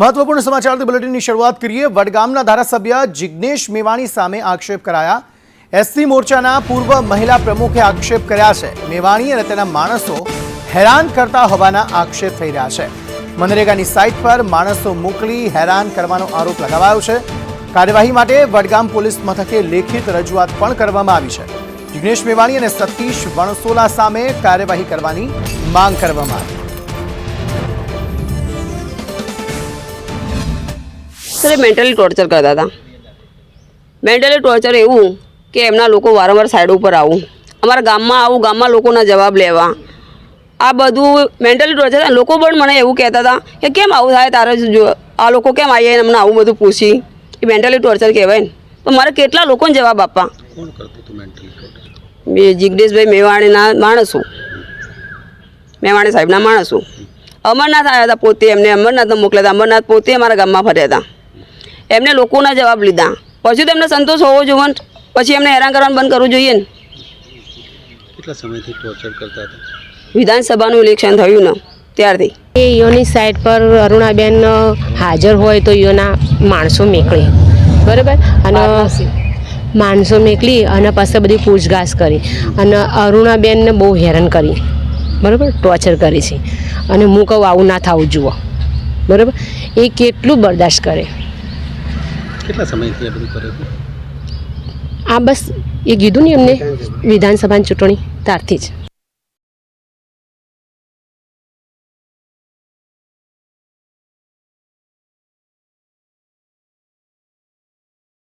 મહત્વપૂર્ણ સમાચારથી બુલેટિનની શરૂઆત કરીએ. વડગામના ધારાસભ્ય જિગ્નેશ મેવાણી સામે આક્ષેપ કરાયા. એસસી મોરચાના પૂર્વ મહિલા પ્રમુખે આક્ષેપ કર્યા છે. મેવાણી અને તેના માણસો હેરાન કરતા હોવાના આક્ષેપ થઈ રહ્યા છે. મનરેગાની સાઇટ પર માણસો મોકલી હેરાન કરવાનો આરોપ લગાવાયો છે. કાર્યવાહી માટે વડગામ પોલીસ મથકે લેખિત રજૂઆત પણ કરવામાં આવી છે. જિગ્નેશ મેવાણી અને સતીશ વણસોલા સામે કાર્યવાહી કરવાની માંગ કરવામાં આવી. સર એ મેન્ટલી ટોર્ચર કરતા હતા. મેન્ટલી ટોર્ચર એવું કે એમના લોકો વારંવાર સાઈડ ઉપર આવું. અમારા ગામમાં આવું ગામમાં લોકોના જવાબ લેવા. આ બધું મેન્ટલી ટોર્ચર લોકો પણ મને એવું કહેતા હતા કે કેમ આવું થાય? તારે જો આ લોકો કેમ આવીએ? અમને આવું બધું પૂછી. એ મેન્ટલી ટોર્ચર કહેવાય ને. તો મારે કેટલા લોકોને જવાબ આપવા? મેં જિગ્નેશભાઈ મેવાણીના માણસો મેવાણી સાહેબના માણસો અમરનાથ આવ્યા હતા પોતે. એમને અમરનાથ મોકલ્યા હતા. અમરનાથ પોતે અમારા ગામમાં ફર્યા હતા. એમને લોકોના જવાબ લીધા. પછી તો એમને સંતોષ હોવો જોઈએ ને પછી એમને હેરાન કરવાનું બંધ કરવું જોઈએ ને. કેટલા સમયથી ટોર્ચર કરતા હતા? વિધાનસભાનું ઇલેક્શન થયું ને ત્યારથી. એ યોની સાઈડ પર અરુણાબેન હાજર હોય તો યોના માણસો મેકળે. બરાબર? અને માણસો મેકલી અને પાસે બધી પૂછગાછ કરી. અને અરુણાબેનને બહુ હેરાન કરી. બરાબર? ટોર્ચર કરી છે. અને હું કહું આવું ના થવું જુઓ. બરાબર? એ કેટલું બરદાસ્ત કરે. કેટલા સમયથી આ બધું કરે છે? આ બસ એ કીધું ને એમને વિધાનસભાની ચૂંટણી, ત્યારથી જ.